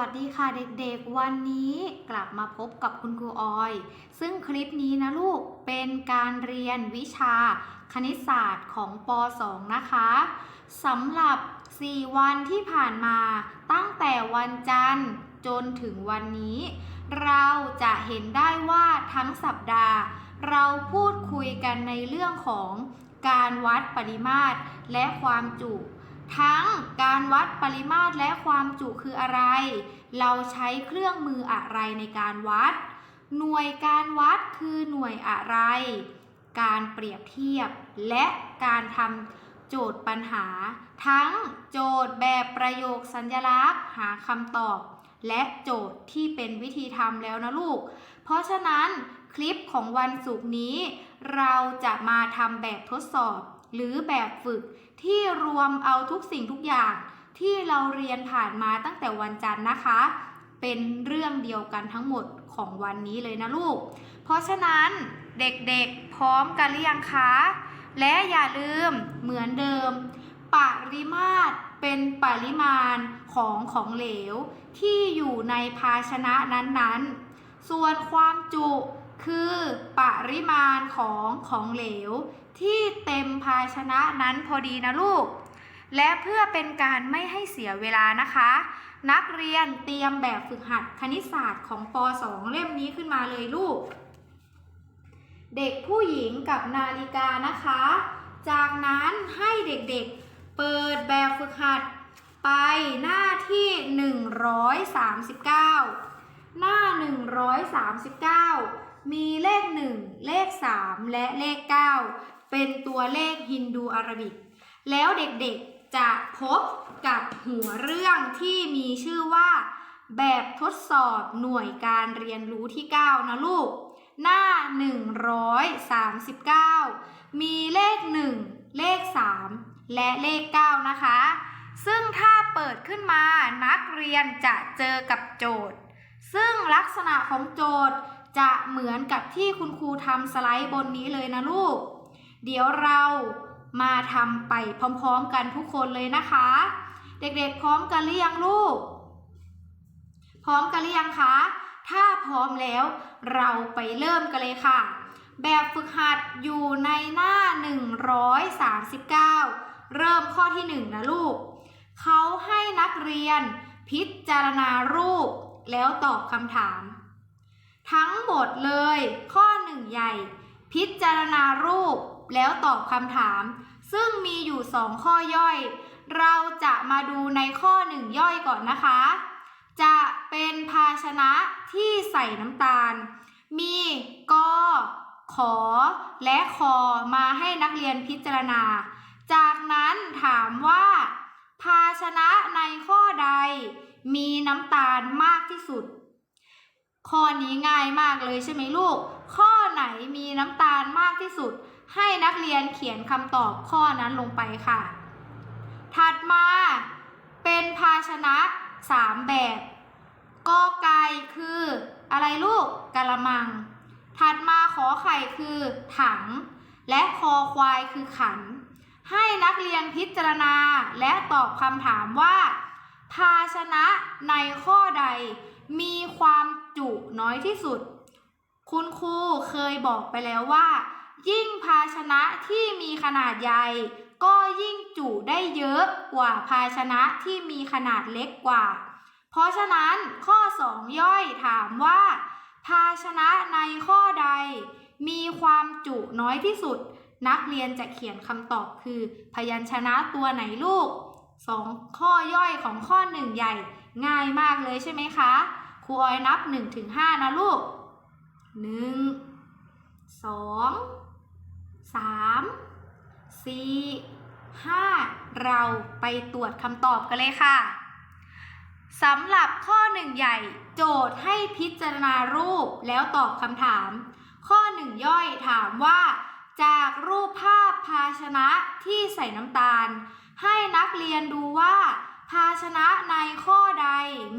สวัสดีค่ะเด็กๆ วันนี้กลับมาพบกับคุณครูออย ซึ่งคลิปนี้นะลูกเป็นการเรียนวิชาคณิตศาสตร์ของป .2 นะคะสำหรับ 4 วันที่ผ่านมาตั้งแต่วันจันทร์จนถึงวันนี้ เราจะเห็นได้ว่าทั้งสัปดาห์ เราพูดคุยกันในเรื่องของการวัดปริมาตรและความจุ ทั้งการวัดปริมาตรและความจุคืออะไร เราใช้เครื่องมืออะไรในการวัด หน่วยการวัดคือหน่วยอะไร การเปรียบเทียบ และการทำโจทย์ปัญหา ทั้งโจทย์แบบประโยคสัญลักษณ์หาคำตอบ และโจทย์ที่เป็นวิธีทำแล้วนะลูก เพราะฉะนั้นคลิปของวันศุกร์นี้ เราจะมาทำแบบทดสอบหรือแบบฝึก ที่รวมเอาทุกสิ่งทุกอย่างที่เราเรียนผ่านมาตั้งแต่วันจันทร์นะคะ เป็นเรื่องเดียวกันทั้งหมดของวันนี้เลยนะลูก เพราะฉะนั้นเด็กๆพร้อมกันหรือยังคะ และอย่าลืมเหมือนเดิม ปริมาตรเป็นปริมาณของของเหลว ที่อยู่ในภาชนะนั้นๆ ส่วนความจุคือปริมาณของของเหลว ที่เต็มภาชนะนั้นพอดีนะลูก และเพื่อเป็นการไม่ให้เสียเวลานะคะ นักเรียนเตรียมแบบฝึกหัดคณิตศาสตร์ของป .2 เล่มนี้ขึ้นมาเลยลูก เด็กผู้หญิงกับนาฬิกานะคะ จากนั้นให้เด็กๆเปิดแบบฝึกหัดไปหน้าที่ 139 หน้า 139 มีเลข 1 เลข 3 และเลข 9 เป็นตัวเลขฮินดูอาราบิก แล้วเด็กๆจะพบกับหัวเรื่องที่มีชื่อว่า แบบทดสอบหน่วยการเรียนรู้ที่ 9 นะลูก หน้า 139 มีเลข 1 เลข 3 และเลข 9 นะคะ ซึ่งถ้าเปิดขึ้นมานักเรียนจะเจอกับโจทย์ ซึ่งลักษณะของโจทย์จะเหมือนกับที่คุณครูทำสไลด์บนนี้เลยนะลูก เดี๋ยวเรามาทำไปพร้อมๆกันทุกคนเลยนะคะ เด็กๆพร้อมกันหรือยังลูก พร้อมกันหรือยังคะ ถ้าพร้อมแล้วเราไปเริ่มกันเลยค่ะ แบบฝึกหัดอยู่ในหน้า 139 เริ่มข้อที่ 1 นะลูก เขาให้นักเรียนพิจารณารูปแล้วตอบคำถาม ทั้งหมดเลยข้อ1ใหญ่ พิจารณารูป แล้วตอบคำถาม ซึ่งมีอยู่ 2 ข้อย่อย เราจะมาดูในข้อ 1 ย่อยก่อนนะคะ จะเป็นภาชนะที่ใส่น้ำตาล มีกอขอ และคอมาให้นักเรียนพิจารณา จากนั้นถามว่า ภาชนะในข้อใด มีน้ำตาลมากที่สุด ข้อนี้ง่ายมากเลยใช่ไหมลูก ข้อไหนมีน้ำตาลมากที่สุด ให้นักเรียนเขียนคำตอบข้อนั้นลงไปค่ะ ถัดมาเป็นภาชนะ 3 แบบกอไก่คืออะไรลูกกะละมัง ถัดมาขอไข่คือถัง และคอควายคือขัน ให้นักเรียนพิจารณาและตอบคำถามว่า ภาชนะในข้อใดมีความจุน้อยที่สุด คุณครูเคยบอกไปแล้วว่า ยิ่งภาชนะที่มีขนาดใหญ่ ก็ยิ่งจุได้เยอะกว่าภาชนะที่มีขนาดเล็กกว่า เพราะฉะนั้นข้อ 2 ย่อยถามว่า ภาชนะในข้อใด มีความจุน้อยที่สุด นักเรียนจะเขียนคำตอบคือ พยัญชนะตัวไหนลูก 2 ข้อย่อยของข้อ 1 ใหญ่ ง่ายมากเลยใช่ไหมคะครูออยนับ 1-5ถึงนะลูก 1 2 3 4 5 เราไปตรวจคำตอบกันเลยค่ะสำหรับข้อ1ใหญ่โจทย์ให้พิจารณารูปแล้วตอบคำถาม ข้อ1ย่อยถามว่า จากรูปภาพภาชนะที่ใส่น้ำตาล ให้นักเรียนดูว่า ภาชนะในข้อใด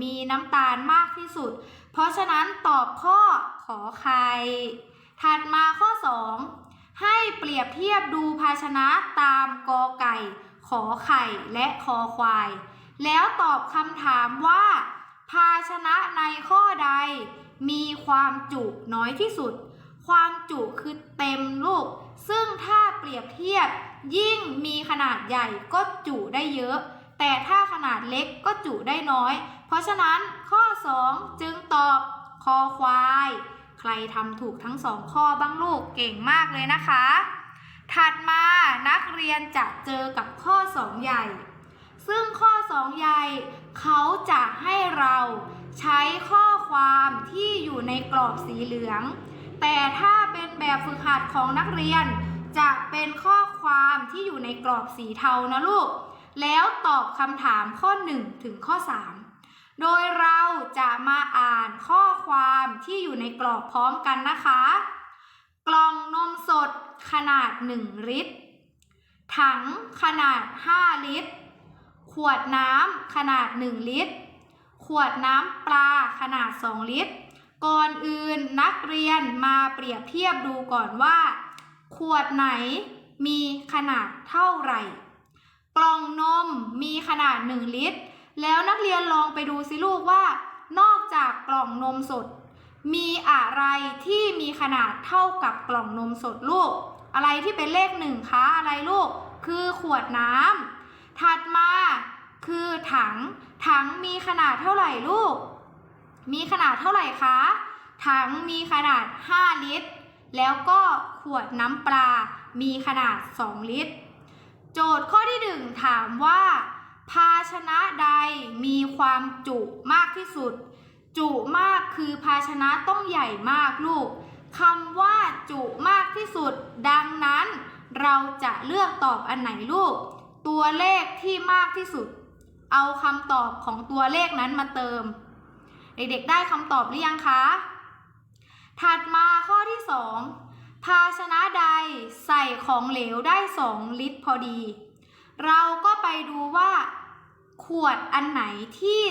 มีน้ำตาลมากที่สุด เพราะฉะนั้นตอบข้อขอไข่ถัดมาข้อ 2 ให้เปรียบเทียบดูภาชนะตามกอไก่ ขอไข่และคอควาย แล้วตอบคำถามว่า ภาชนะในข้อใด มีความจุน้อยที่สุด ความจุคือเต็มลูก ซึ่งถ้าเปรียบเทียบ ยิ่งมีขนาดใหญ่ก็จุได้เยอะ แต่ถ้าขนาดเล็กก็จุได้น้อย เพราะฉะนั้นข้อ 2 จึงตอบคอควาย ใครทำถูกทั้งสองข้อบ้างลูกเก่งมากเลยนะคะ ถัดมานักเรียนจะเจอกับข้อ 2 ใหญ่ ซึ่งข้อ 2 ใหญ่ เขาจะให้เราใช้ข้อความที่อยู่ในกรอบสีเหลือง แต่ถ้าเป็นแบบฝึกหัดของนักเรียน จะเป็นข้อความที่อยู่ในกรอบสีเทานะลูก แล้วตอบคำถามข้อ 1 ถึงข้อ 3 โดยเราจะมาอ่านข้อความที่อยู่ในกรอบพร้อมกันนะคะ กล่องนมสดขนาด 1 ลิตร ถังขนาด 5 ลิตร ขวดน้ำขนาด 1 ลิตร ขวดน้ำปลาขนาด 2 ลิตร ก่อนอื่นนักเรียนมาเปรียบเทียบดูก่อนว่า ขวดไหนมีขนาดเท่าไหร่ กล่องนมมีขนาด 1 ลิตร แล้วนักเรียนลองไปดูสิลูกว่า นอกจากกล่องนมสด มีอะไรที่มีขนาดเท่ากับกล่องนมสดลูก อะไรที่เป็นเลขหนึ่งคะอะไรลูก คือขวดน้ำถัดมาคือถัง ถังมีขนาดเท่าไหร่ลูก มีขนาดเท่าไหร่คะ ถังมีขนาด 5 ลิตร แล้วก็ขวดน้ำปลา มีขนาด 2 ลิตร โจทย์ข้อที่ 1 ถามว่า ภาชนะใดมีความจุมากที่สุด จุมากคือภาชนะต้องใหญ่มากลูกคำว่าจุมากที่สุด ดังนั้น เราจะเลือกตอบอันไหนลูก ตัวเลขที่มากที่สุด เอาคำตอบของตัวเลขนั้นมาเติม เด็กๆได้คำตอบหรือยังคะ ถัดมาข้อที่2ภาชนะใดใส่ของเหลวได้ 2 ลิตรพอดี เราก็ไปดูว่า ขวดอันไหนที่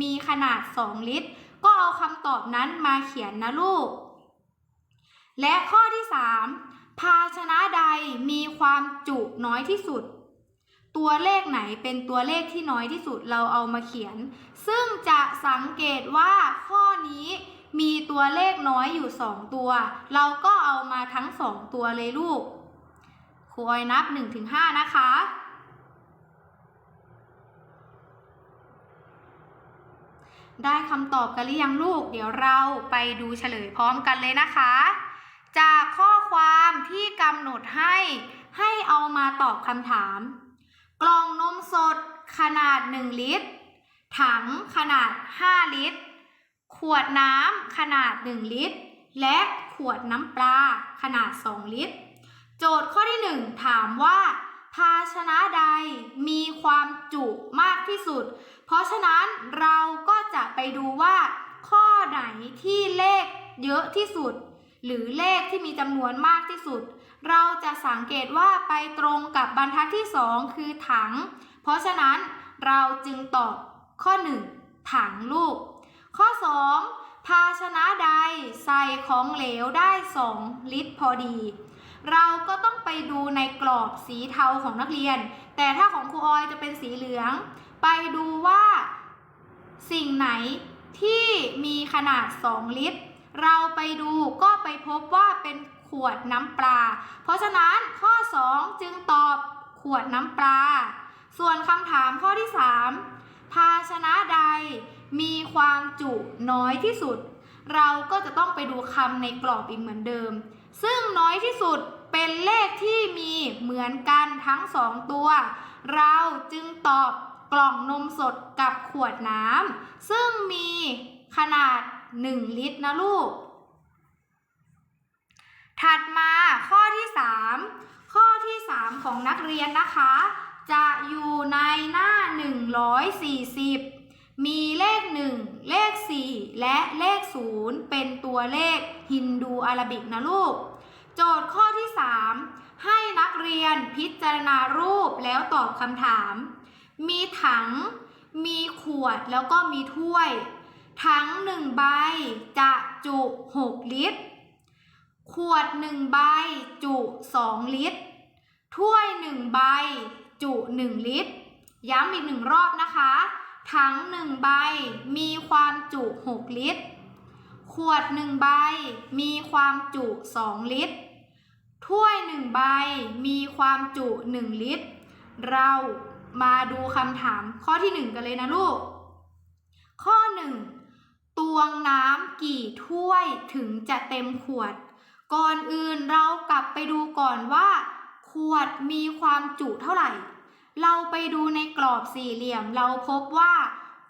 มีขนาด 2 ลิตร ก็เอาคำตอบนั้นมาเขียนนะลูก และข้อที่ 3 ภาชนะใดมีความจุน้อยที่สุด ตัวเลขไหนเป็นตัวเลขที่น้อยที่สุดเราเอามาเขียน ซึ่งจะสังเกตว่าข้อนี้มีตัวเลขน้อยอยู่ 2 ตัว เราก็เอามาทั้ง 2 ตัวเลยลูกครูออยนับ 1-5 นะคะ ได้คำตอบกันหรือยังลูก เดี๋ยวเราไปดูเฉลยพร้อมกันเลยนะคะ จากข้อความที่กำหนดให้ให้เอามาตอบคำถาม กล่องนมสดขนาด 1 ลิตร ถังขนาด 5 ลิตร ขวดน้ำขนาด 1 ลิตร และขวดน้ำปลาขนาด 2 ลิตร โจทย์ข้อที่ 1 ถามว่า ภาชนะใดมีความจุมากที่สุด เพราะฉะนั้นเราก็จะไปดูว่า ข้อไหนที่เลขเยอะที่สุด หรือเลขที่มีจำนวนมากที่สุด เราจะสังเกตว่าไปตรงกับบรรทัดที่ 2 คือถัง เพราะฉะนั้นเราจึงตอบข้อ 1 ถังลูก ข้อ 2 ภาชนะใดใส่ของเหลวได้ 2 ลิตรพอดี เราก็ต้องไปดูในกรอบสีเทาของนักเรียน แต่ถ้าของครูออยจะเป็นสีเหลือง ไปดูว่าสิ่งไหนที่มีขนาด 2 ลิตร เราไปดูก็ไปพบว่าเป็นขวดน้ำปลา เพราะฉะนั้นข้อ 2 จึงตอบขวดน้ำปลา ส่วนคำถามข้อที่ 3 ภาชนะใดมีความจุน้อยที่สุด เราก็จะต้องไปดูคำในกรอบอีกเหมือนเดิม ซึ่งน้อยที่สุดเป็นเลขที่มีเหมือนกันทั้งสองตัว เราจึงตอบกล่องนมสดกับขวดน้ำซึ่งมีขนาด 1 ลิตรนะลูก ถัดมาข้อที่ 3 ข้อที่ 3 ของนักเรียนนะคะ จะอยู่ในหน้า 140 มีเลข 1 เลข 4 และเลข 0 เป็นตัวเลขฮินดูอาราบิกนะลูก โจทย์ข้อที่ 3 ให้นักเรียนพิจารณารูปแล้วตอบคำถาม มีถัง มีขวดแล้วก็มีถ้วย ถังหนึ่งใบจะจุ 6 ลิตร ขวดหนึ่งใบจุ 2 ลิตร ถ้วยหนึ่งใบจุ 1 ลิตร ย้ำอีกหนึ่งรอบนะคะ ถังหนึ่งใบมีความจุ6ลิตร ขวดหนึ่งใบมีความจุ2ลิตร ถ้วยหนึ่งใบมีความจุ1ลิตร เรามาดูคำถามข้อที่1กันเลยนะลูก ข้อ1ตวงน้ำกี่ถ้วยถึงจะเต็มขวด ก่อนอื่นเรากลับไปดูก่อนว่า ขวดมีความจุเท่าไหร่ เราไปดูในกรอบสี่เหลี่ยม เราพบว่า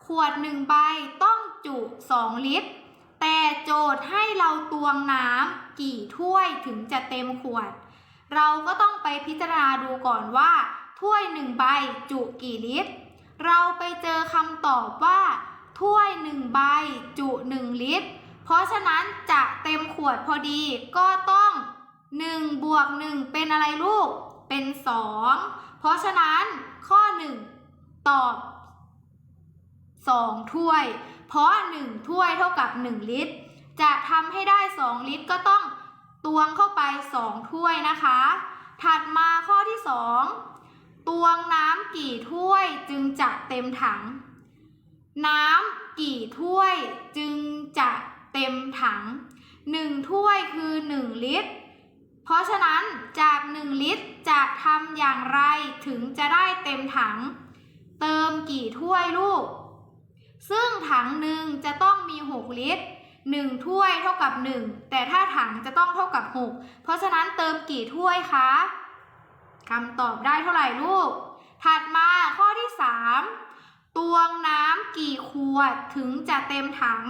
ขวดหนึ่งใบต้องจุ 2 ลิตร แต่โจทย์ให้เราตวงน้ำกี่ถ้วยถึงจะเต็มขวด เราก็ต้องไปพิจารณาดูก่อนว่า ถ้วยหนึ่งใบจุกี่ลิตร เราไปเจอคำตอบว่า ถ้วยหนึ่งใบจุหนึ่งลิตร เพราะฉะนั้นจะเต็มขวดพอดีก็ต้อง1บวก1เป็นอะไรลูก เป็น 2 เพราะฉะนั้นข้อ 1 ตอบ 2 ถ้วย เพราะ 1 ถ้วยเท่ากับ 1 ลิตร จะทำให้ได้ 2 ลิตรก็ต้องตวงเข้าไป 2 ถ้วยนะคะ ถัดมาข้อที่ 2 ตวงน้ำกี่ถ้วยจึงจะเต็มถัง น้ำกี่ถ้วยจึงจะเต็มถัง 1 ถ้วยคือ 1 ลิตร ราะฉะนั้นจาก 1 ลิตรจะทำอย่างไรถึงจะได้เต็มถัง เติมกี่ถ้วยลูก ซึ่งถังหนึ่งจะต้องมี 6 ลิตร 1 ถ้วยเท่ากับ 1 แต่ถ้าถังจะต้องเท่ากับ 6 เพราะฉะนั้นเติมกี่ถ้วยคะคำตอบได้เท่าไหร่ลูก ถัดมาข้อที่ 3 ตวงน้ำกี่ขวดถึงจะเต็มถัง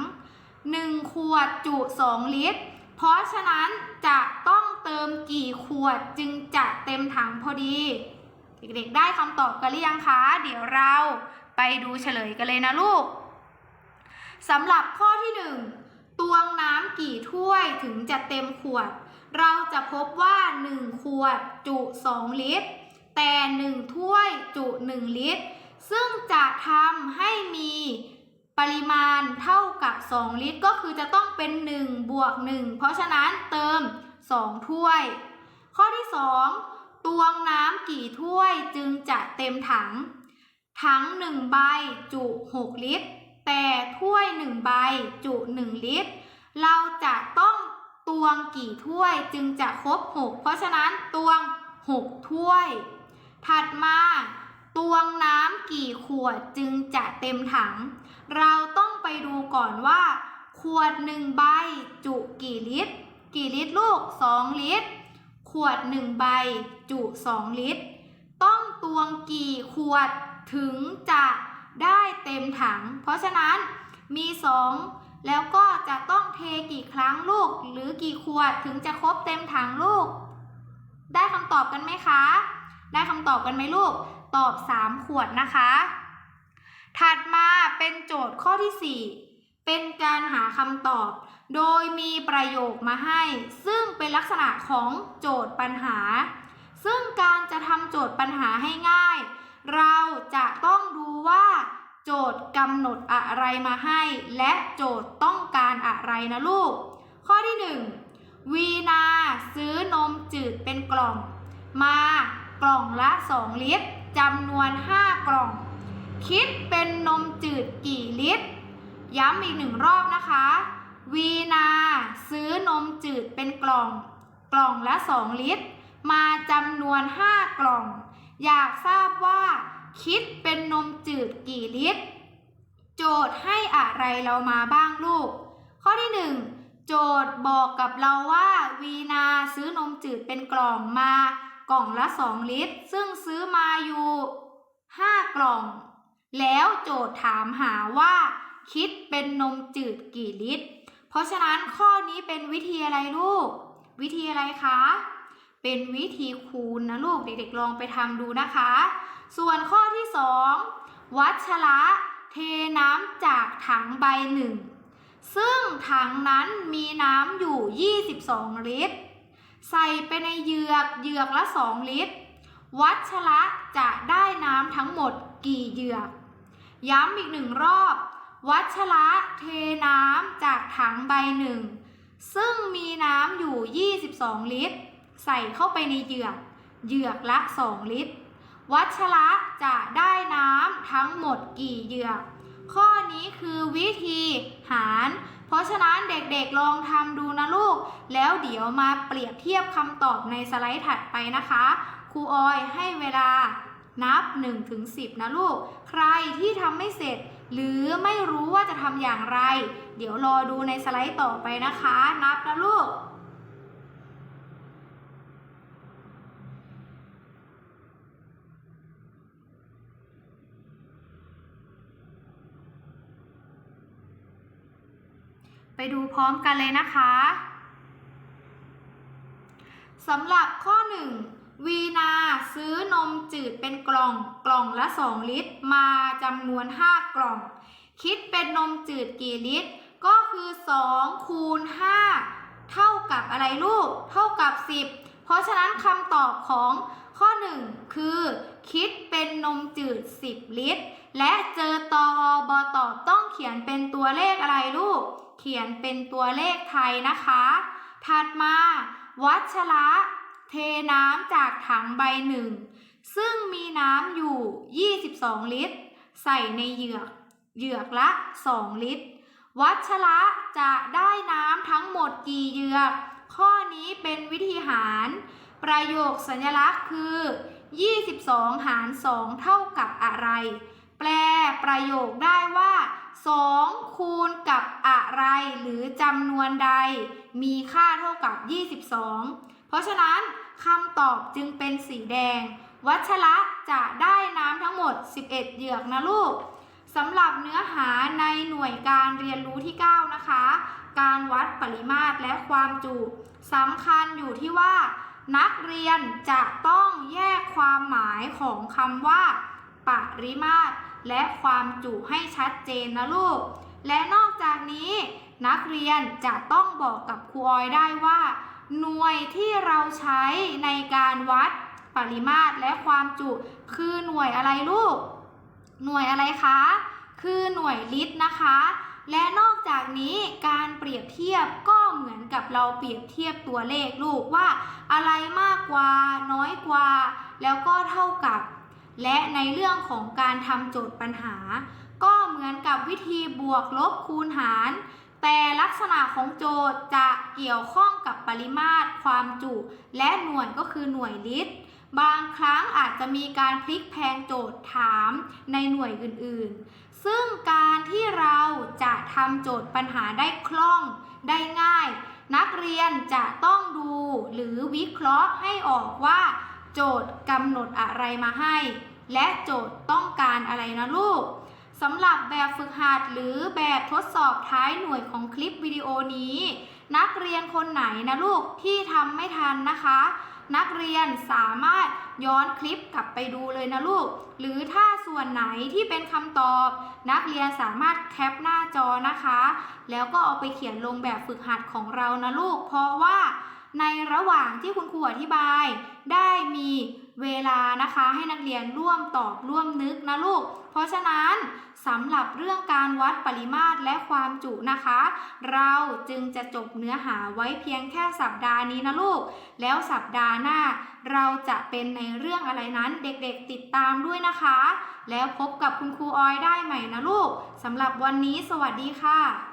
1 ขวดจุ 2 ลิตร เพราะฉะนั้นจะต้อง เติมกี่ขวดจึงจะเต็มถังพอดี เด็กๆได้คำตอบกันหรือยังคะ เดี๋ยวเราไปดูเฉลยกันเลยนะลูกสำหรับข้อที่ 1 ตวงน้ำกี่ถ้วยถึงจะเต็มขวด เราจะพบว่า 1 ขวดจุ 2 ลิตร แต่ 1 ถ้วยจุ 1 ลิตร ซึ่งจะทำให้มีปริมาณเท่ากับ 2 ลิตร ก็คือจะต้องเป็น 1 บวก 1 เพราะฉะนั้นเติม 2 ถ้วย ข้อที่ 2 ตวงน้ำกี่ถ้วยจึงจะเต็มถัง ถัง 1 ใบจุ 6 ลิตร แต่ถ้วย 1 ใบจุ 1 ลิตร เราจะต้องตวงกี่ถ้วยจึงจะครบ 6 เพราะฉะนั้นตวง 6 ถ้วย ถัดมาตวงน้ำกี่ขวดจึงจะเต็มถัง เราต้องไปดูก่อนว่า ขวด1ใบจุกี่ลิตร กี่ลิตรลูก 2 ลิตร ขวด 1 ใบ จุ 2 ลิตร ต้องตวงกี่ขวดถึงจะได้เต็มถัง เพราะฉะนั้นมี 2 แล้วก็จะต้องเทกี่ครั้งลูก หรือกี่ขวดถึงจะครบเต็มถังลูก ได้คำตอบกันไหมคะ ได้คำตอบกันไหมลูก ตอบ 3 ขวดนะคะ ถัดมาเป็นโจทย์ข้อที่ 4 เป็นการหาคำตอบ โดยมีประโยคมาให้ ซึ่งเป็นลักษณะของโจทย์ปัญหา ซึ่งการจะทำโจทย์ปัญหาให้ง่าย เราจะต้องดูว่า โจทย์กำหนดอะไรมาให้ และโจทย์ต้องการอะไรนะลูก ข้อที่ 1 วีนาซื้อนมจืดเป็นกล่อง มากล่องละ 2 ลิตรจำนวน 5 กล่อง คิดเป็นนมจืดกี่ลิตร ย้ำอีกหนึ่งรอบนะคะ วีนาซื้อนมจืดเป็นกล่อง กล่องละ 2 ลิตร มาจำนวน 5 กล่อง อยากทราบว่า คิดเป็นนมจืดกี่ลิตร โจทย์ให้อะไรเรามาบ้างลูก ข้อที่ 1 โจทย์บอกกับเราว่า วีนาซื้อนมจืดเป็นกล่องมากล่องละ 2 ลิตร ซึ่งซื้อมาอยู่ 5 กล่อง แล้วโจทย์ถามหาว่า คิดเป็นนมจืดกี่ลิตร เพราะฉะนั้นข้อนี้เป็นวิธีอะไรลูก วิธีอะไรคะ เป็นวิธีคูณนะลูกเด็กๆลองไปทำดูนะคะ ส่วนข้อที่ 2 วัชระเทน้ำจากถังใบหนึ่งซึ่งถังนั้นมีน้ำอยู่ 22 ลิตร ใส่ไปในเหยือกเหยือกละ 2 ลิตร วัชระจะได้น้ำทั้งหมดกี่เหยือก ย้ำอีกหนึ่งรอบ วัชระเทน้ำจากถังใบหนึ่ง ซึ่งมีน้ำอยู่ 22 ลิตร ใส่เข้าไปในเหยือกเหยือกละ 2 ลิตร วัชระจะได้น้ำทั้งหมดกี่เหยือก ข้อนี้คือวิธีหาร เพราะฉะนั้นเด็กๆลองทำดูนะลูก แล้วเดี๋ยวมาเปรียบเทียบคำตอบในสไลด์ถัดไปนะคะครูออยให้เวลานับ 1-10 นะลูก ใครที่ทำไม่เสร็จ หรือไม่รู้ว่าจะทำอย่างไร เดี๋ยวรอดูในสไลด์ต่อไปนะคะ นับนะลูกไปดูพร้อมกันเลยนะคะสำหรับข้อ 1 วีนาซื้อนมจืดเป็นกล่องกล่องละ 2 ลิตร มาจำนวน 5 กล่อง คิดเป็นนมจืดกี่ลิตร ก็คือ 2 คูณ 5 เท่ากับอะไรลูก เท่ากับ 10 เพราะฉะนั้นคำตอบของข้อ 1 คือ คิดเป็นนมจืด 10 ลิตร และเจอตอบอตอบต้องเขียนเป็นตัวเลขอะไรลูก เขียนเป็นตัวเลขไทยนะคะ ถัดมา วัชระ เทน้ำจากถังใบหนึ่ง ซึ่งมีน้ำอยู่ 22 ลิตร ใส่ในเหยือก เหยือกละ 2 ลิตร วัชระจะได้น้ำทั้งหมดกี่เหยือก ข้อนี้เป็นวิธีหาร ประโยคสัญลักษณ์คือ 22 หาร 2 เท่ากับอะไร แปลประโยคได้ว่า 2 คูณกับอะไร หรือจำนวนใด มีค่าเท่ากับ 22 เพราะฉะนั้นคำตอบจึงเป็นสีแดง วัชระจะได้น้ำทั้งหมด 11 เหยือกนะลูกสำหรับเนื้อหาในหน่วยการเรียนรู้ที่ 9 นะคะ การวัดปริมาตรและความจุสำคัญอยู่ที่ว่า นักเรียนจะต้องแยกความหมายของคำว่า ปริมาตรและความจุให้ชัดเจนนะลูก และนอกจากนี้ นักเรียนจะต้องบอกกับครูออยได้ว่า หน่วยที่เราใช้ในการวัดปริมาตรและความจุ คือหน่วยอะไรลูก หน่วยอะไรคะ คือหน่วยลิตรนะคะ และนอกจากนี้การเปรียบเทียบก็เหมือนกับเราเปรียบเทียบตัวเลขลูกว่า อะไรมากกว่าน้อยกว่า แล้วก็เท่ากับ และในเรื่องของการทำโจทย์ปัญหา ก็เหมือนกับวิธีบวกลบคูณหาร แต่ลักษณะของโจทย์จะเกี่ยวข้องกับปริมาตร ความจุ และหน่วยก็คือหน่วยลิตร บางครั้งอาจจะมีการพลิกแพลงโจทย์ถามในหน่วยอื่นๆ ซึ่งการที่เราจะทำโจทย์ปัญหาได้คล่องได้ง่าย นักเรียนจะต้องดูหรือวิเคราะห์ให้ออกว่า โจทย์กำหนดอะไรมาให้ และโจทย์ต้องการอะไรนะลูก สำหรับแบบฝึกหัดหรือแบบทดสอบท้ายหน่วยของคลิปวิดีโอนี้ นักเรียนคนไหนนะลูกที่ทำไม่ทันนะคะ นักเรียนสามารถย้อนคลิปกลับไปดูเลยนะลูก หรือถ้าส่วนไหนที่เป็นคำตอบ นักเรียนสามารถแคปหน้าจอนะคะ แล้วก็เอาไปเขียนลงแบบฝึกหัดของเรานะลูก เพราะว่าในระหว่างที่คุณครูอธิบายได้มี เวลานะคะให้นักเรียนร่วมตอบร่วมนึกนะลูก เพราะฉะนั้นสำหรับเรื่องการวัดปริมาตรและความจุนะคะ เราจึงจะจบเนื้อหาไว้เพียงแค่สัปดาห์นี้นะลูก แล้วสัปดาห์หน้า เราจะเป็นในเรื่องอะไรนั้นเด็กๆติดตามด้วยนะคะ แล้วพบกับคุณครูออยได้ใหม่นะลูกสำหรับวันนี้สวัสดีค่ะ